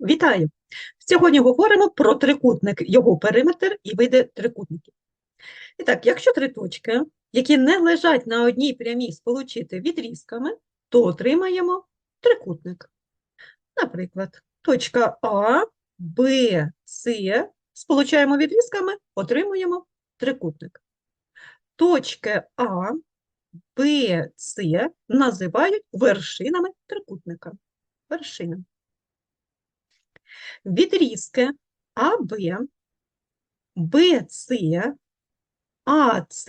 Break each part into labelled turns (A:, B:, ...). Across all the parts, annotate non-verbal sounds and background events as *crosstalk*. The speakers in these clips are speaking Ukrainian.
A: Вітаю! Сьогодні говоримо про трикутник, його периметр і види трикутників. І так, якщо три точки, які не лежать на одній прямій сполучити відрізками, то отримаємо трикутник. Наприклад, точка А, Б, С сполучаємо відрізками, отримуємо трикутник. Точки А, Б, С називають вершинами трикутника. Вершини. Відрізки АБ, БЦ, АЦ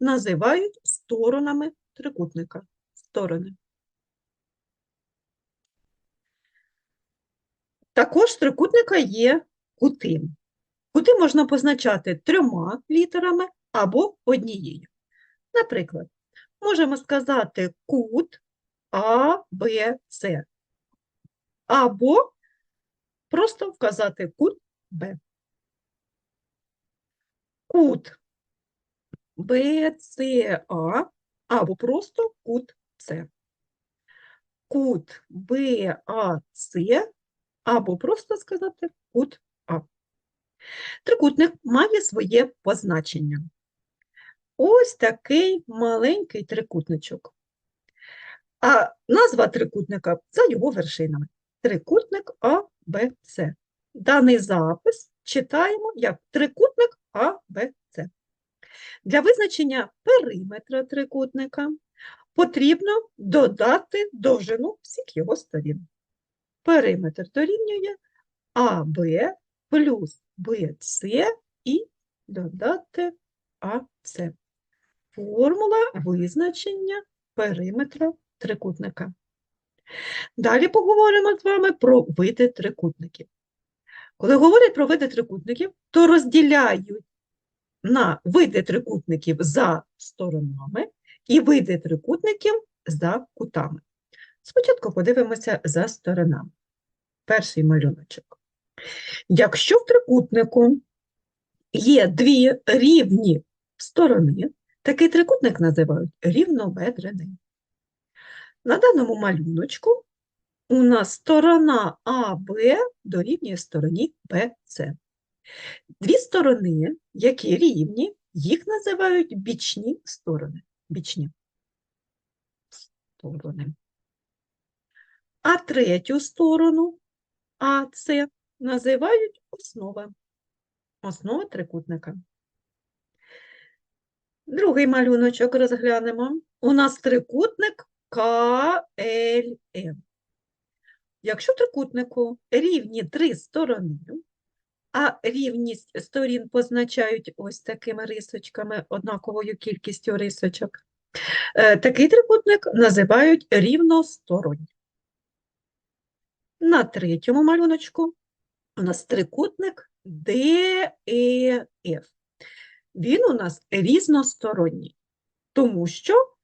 A: називають сторонами трикутника. Сторони. Також трикутника є кути. Кути можна позначати трьома літерами або однією. Наприклад, можемо сказати кут АБЦ або просто вказати кут Б. Кут БЦА або просто кут С. Кут БАЦ або просто сказати кут А. Трикутник має своє позначення. Ось такий маленький трикутничок. А назва трикутника за його вершинами. Трикутник АБЦ. Даний запис читаємо як трикутник АБЦ. Для визначення периметра трикутника потрібно додати довжину всіх його сторін. Периметр дорівнює АБ плюс БЦ і додати АЦ. Формула визначення периметра трикутника. Далі поговоримо з вами про види трикутників. Коли говорять про види трикутників, то розділяють на види трикутників за сторонами і види трикутників за кутами. Спочатку подивимося за сторонами. Перший малюночок. Якщо в трикутнику є дві рівні сторони, такий трикутник називають рівнобедреним. На даному малюночку у нас сторона АБ дорівнює стороні БЦ. Дві сторони, які рівні, їх називають бічні сторони. Бічні сторони. А третю сторону АЦ називають основа. Основа трикутника. Другий малюночок розглянемо. У нас трикутник КЛМ. Якщо трикутнику рівні три сторони, а рівність сторін позначають ось такими рисочками, однаковою кількістю рисочок, е, такий трикутник називають рівностороннім. На третьому малюночку у нас трикутник ДЕФ. Він у нас різносторонній, тому що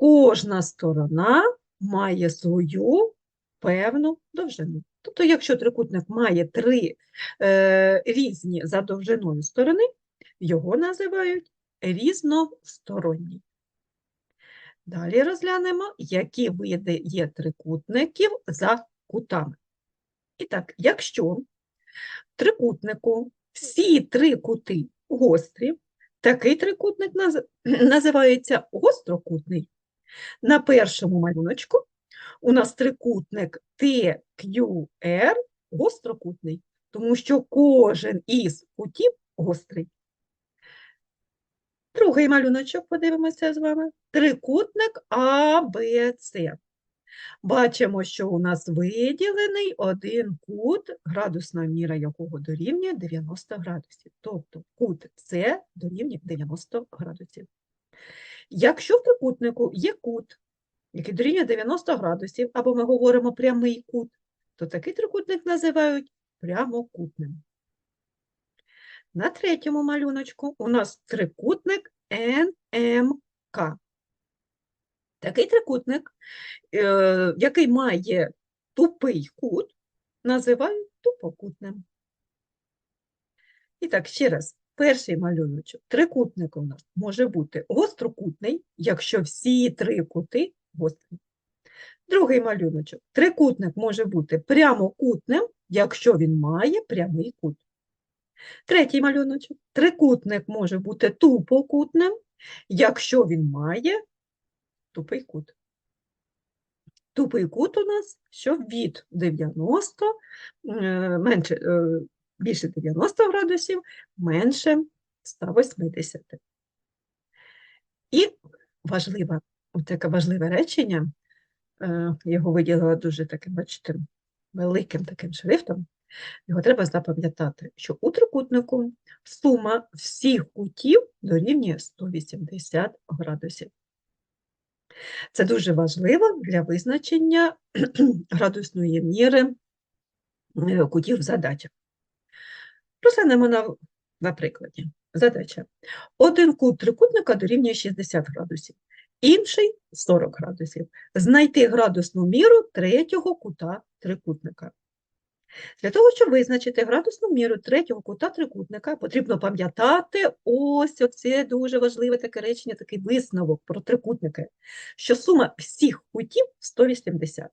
A: кожна сторона має свою певну довжину. Тобто, якщо трикутник має три е, різні за довжиною сторони, його називають різносторонній. Далі розглянемо, які види є трикутників за кутами. І так, якщо трикутнику всі три кути гострі, такий трикутник наз- *clears throat* називається гострокутний. На першому малюночку у нас трикутник TQR гострокутний, тому що кожен із кутів гострий. Другий малюночок подивимося з вами. Трикутник ABC. Бачимо, що у нас виділений один кут, градусна міра якого дорівнює 90 градусів. Тобто кут С дорівнює 90 градусів. Якщо в трикутнику є кут, який дорівнює 90 градусів, або ми говоримо прямий кут, то такий трикутник називають прямокутним. На третьому малюночку у нас трикутник НМК. Такий трикутник, е, який має тупий кут, називають тупокутним. І так, ще раз, перший малюночок. Трикутник у нас може бути гострокутний, якщо всі три кути гострі. Другий малюночок. Трикутник може бути прямокутним, якщо він має прямий кут. Третій малюночок. Трикутник може бути тупокутним, якщо він має тупий кут. Тупий кут у нас, що від 90, е, менше, е, більше 90 градусів, менше 180. І важливе, таке важливе речення, е, його виділила дуже таким, бачите, великим таким шрифтом. Його треба запам'ятати, що у трикутнику сума всіх кутів дорівнює 180 градусів. Це дуже важливо для визначення *clears throat* градусної міри е, кутів в задачах. Розглянемо на, на прикладі. Задача. Один кут трикутника дорівнює 60 градусів, інший 40 градусів. Знайти градусну міру третього кута трикутника. Для того, щоб визначити градусну міру третього кута трикутника, потрібно пам'ятати ось оце дуже важливе таке речення, такий висновок про трикутники, що сума всіх кутів 180.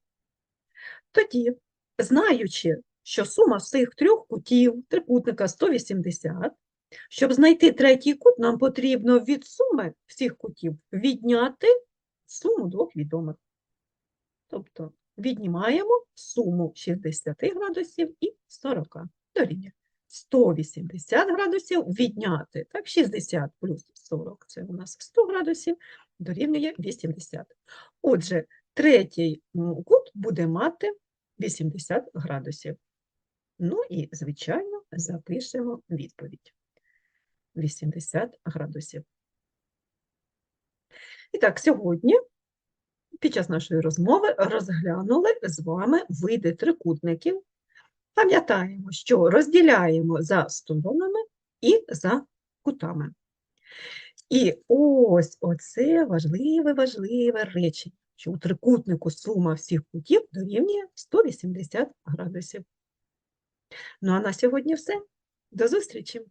A: Тоді, знаючи, що сума всіх трьох кутів трикутника 180, щоб знайти третій кут, нам потрібно від суми всіх кутів відняти суму двох відомих. Тобто віднімаємо суму 60 градусів і 40 дорівнює. 180 градусів відняти, так, 60 плюс 40 – це у нас 100 градусів, дорівнює 80. Отже, третій кут буде мати 80 градусів. Ну і, звичайно, запишемо відповідь. 80 градусів. І так, сьогодні під час нашої розмови розглянули з вами види трикутників. Пам'ятаємо, що розділяємо за сторонами і за кутами. І ось оце важливе, важливе речення, що у трикутнику сума всіх кутів дорівнює 180 градусів. Ну а на сьогодні все. До зустрічі!